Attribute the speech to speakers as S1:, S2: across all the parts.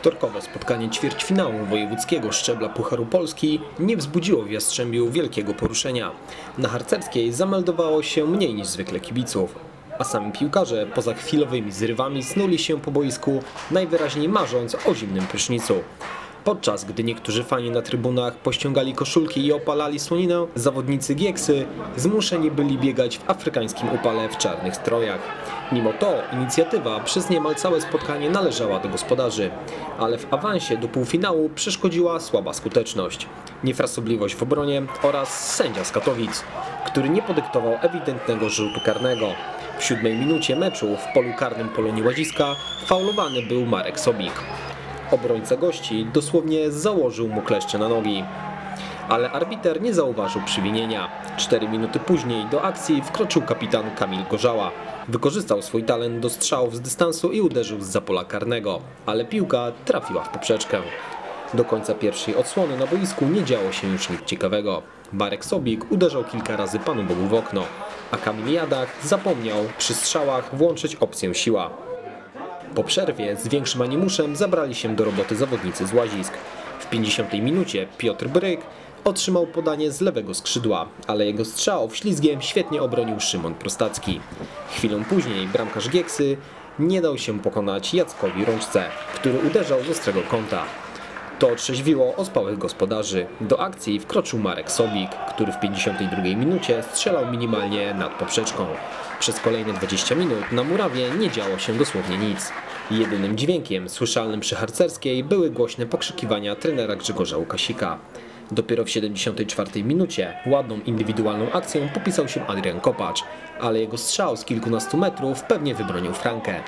S1: Wtorkowe spotkanie ćwierćfinału wojewódzkiego szczebla Pucharu Polski nie wzbudziło w Jastrzębiu wielkiego poruszenia. Na harcerskiej zameldowało się mniej niż zwykle kibiców, a sami piłkarze poza chwilowymi zrywami snuli się po boisku, najwyraźniej marząc o zimnym prysznicu. Podczas gdy niektórzy fani na trybunach pościągali koszulki i opalali słoninę, zawodnicy Gieksy zmuszeni byli biegać w afrykańskim upale w czarnych strojach. Mimo to inicjatywa przez niemal całe spotkanie należała do gospodarzy, ale w awansie do półfinału przeszkodziła słaba skuteczność, niefrasobliwość w obronie oraz sędzia z Katowic, który nie podyktował ewidentnego rzutu karnego. W siódmej minucie meczu w polu karnym Polonii Łaziska faulowany był Marek Sobik. Obrońca gości dosłownie założył mu kleszcze na nogi. Ale arbiter nie zauważył przywinienia. Cztery minuty później do akcji wkroczył kapitan Kamil Gorzała. Wykorzystał swój talent do strzałów z dystansu i uderzył z pola karnego, ale piłka trafiła w poprzeczkę. Do końca pierwszej odsłony na boisku nie działo się już nic ciekawego. Marek Sobik uderzał kilka razy Panu Bogu w okno, a Kamil Jadach zapomniał przy strzałach włączyć opcję siła. Po przerwie z większym animuszem zabrali się do roboty zawodnicy z Łazisk. W 50 minucie Piotr Bryk otrzymał podanie z lewego skrzydła, ale jego strzał wślizgiem świetnie obronił Szymon Prostacki. Chwilę później bramkarz Gieksy nie dał się pokonać Jackowi Rączce, który uderzał z ostrego kąta. To otrzeźwiło ospałych gospodarzy. Do akcji wkroczył Marek Sobik, który w 52 minucie strzelał minimalnie nad poprzeczką. Przez kolejne 20 minut na murawie nie działo się dosłownie nic. Jedynym dźwiękiem słyszalnym przy harcerskiej były głośne pokrzykiwania trenera Grzegorza Łukasika. Dopiero w 74 minucie ładną indywidualną akcją popisał się Adrian Kopacz, ale jego strzał z kilkunastu metrów pewnie wybronił Frankę.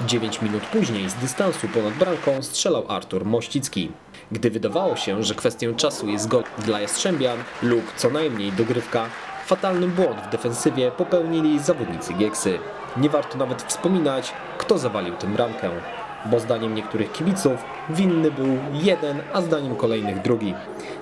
S1: 9 minut później z dystansu ponad bramką strzelał Artur Mościcki. Gdy wydawało się, że kwestią czasu jest gol dla Jastrzębian lub co najmniej dogrywka, fatalny błąd w defensywie popełnili zawodnicy Gieksy. Nie warto nawet wspominać, kto zawalił tę bramkę, bo zdaniem niektórych kibiców winny był jeden, a zdaniem kolejnych drugi.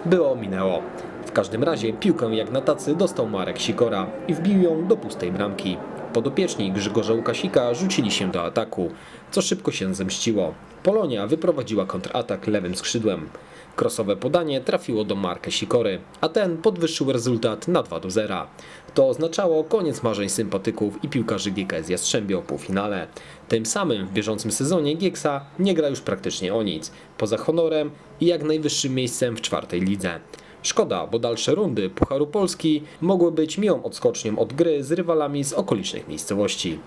S1: Było minęło. W każdym razie piłkę jak na tacy dostał Marek Sikora i wbił ją do pustej bramki. Podopieczni Grzegorza Łukasika rzucili się do ataku, co szybko się zemściło. Polonia wyprowadziła kontratak lewym skrzydłem. Krosowe podanie trafiło do Marka Sikory, a ten podwyższył rezultat na 2 do 0. To oznaczało koniec marzeń sympatyków i piłkarzy GKS Jastrzębie o półfinale. Tym samym w bieżącym sezonie Gieksa nie gra już praktycznie o nic, poza honorem i jak najwyższym miejscem w czwartej lidze. Szkoda, bo dalsze rundy Pucharu Polski mogły być miłą odskocznią od gry z rywalami z okolicznych miejscowości.